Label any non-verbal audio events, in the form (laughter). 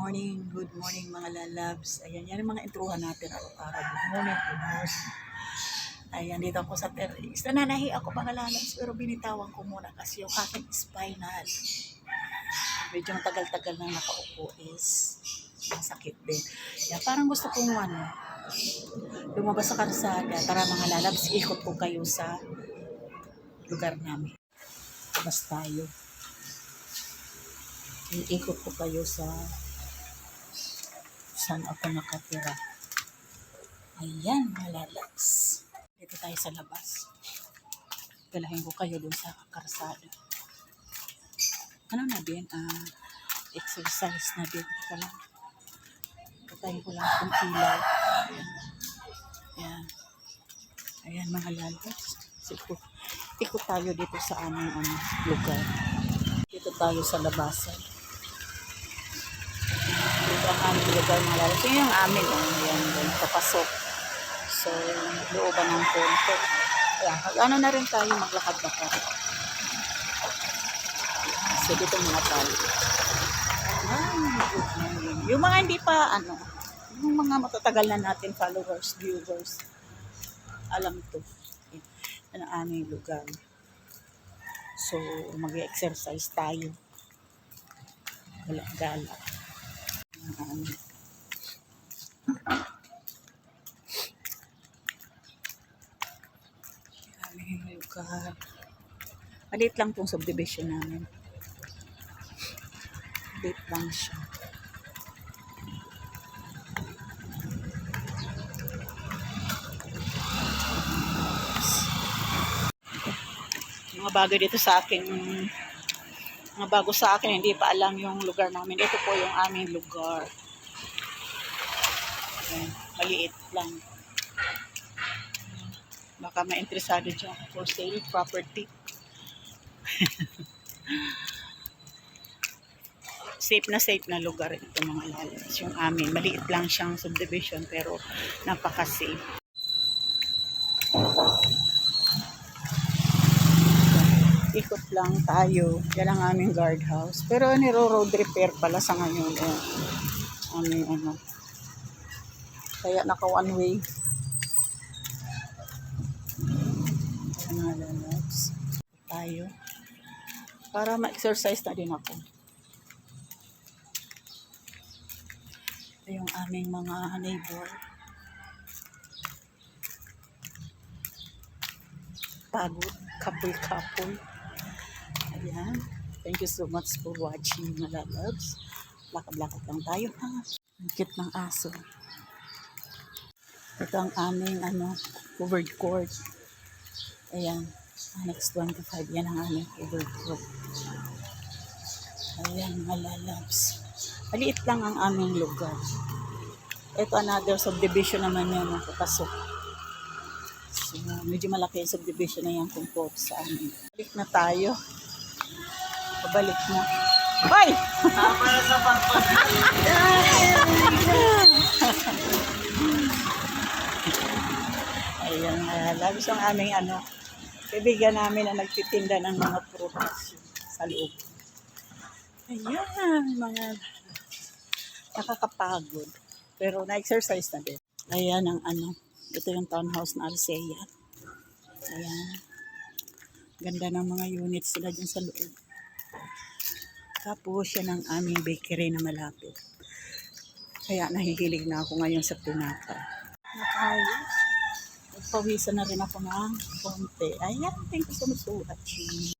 morning, good morning mga lalabs. Ayan, yan ang mga intruhan natin araw-araw. Good morning, good morning. Ayan, dito ako sa terrace. Nananahi ako mga lalabs, pero binitawan ko muna kasi yung aking spinal. Medyo matagal-tagal na nakaupo is masakit din. Yan, parang gusto kong ano, lumabas sa karsada. Tara mga lalabs, ikot ko kayo sa lugar namin. Labas tayo. Iikot ko kayo sa saan ako nakatira. Ayan, mga lalabs. Dito tayo sa labas. Dalahin ko kayo dun sa karsada. Ano na din? Ah, exercise na din. Teka lang. Patayin ko lang itong ilaw. Ayan. Ayan. Ayan, mga lalabs. Ikot, ikot tayo dito sa aming ano, lugar. Dito tayo sa labasan. Ang aming lugar mga lalabs. Yun yung amin. Oh. Doon, papasok. So, looban ng konto. Ayan, ano na rin tayo maglakad-lakad. So, dito good morning. Yung mga hindi pa, ano, yung mga matatagal na natin followers, viewers, alam to. Yan ang aming lugar. So, mag-exercise tayo. Gala-gala. Um, aming lugar. Maliit lang tong subdivision namin. Maliit lang siya. mga bago dito sa akin mga bago sa akin hindi pa alam yung lugar namin ito po yung aming lugar Ayan, maliit lang baka ma-interesado dyan for sale property (laughs) safe na safe na lugar ito mga lalas yung amin maliit lang siyang subdivision pero napaka safe ikot lang tayo. Yan ang aming guardhouse. Pero niro-road repair pala sa ngayon. Eh. Aming ano. Kaya naka one way. Ayan lalabs. Tayo. Para ma-exercise na din ako. Ito yung aming mga neighbor. Pagod. Couple-couple. Ayan. Thank you so much for watching, mga loves. Lakad-lakad lang tayo, ha? Ang ng aso. Ito ang aming, ano, covered court. Ayan. Annex 25. Yan ang aming covered court. Ayan, loves. Maliit lang ang aming lugar. Ito another subdivision naman yan, nakapasok. So, medyo malaki yung subdivision na yan kung po sa amin. Balik na tayo. Pabalik na. Hoy! Para sa pagpag. (laughs) Ayan, labis ang aming ano, kaibigan namin na nagtitinda ng mga prutas sa loob. Ayan, mga nakakapagod. Pero na-exercise na din. Ayan ang ano, ito yung townhouse na Alsea. Ayan. Ganda ng mga units sila dyan sa loob. Tapos yan ang aming bakery na malapit. Kaya nahihilig na ako ngayon sa pinata. Nakayos. Nagpawisan na rin ako ng konti. Ayan, thank you so much for watching.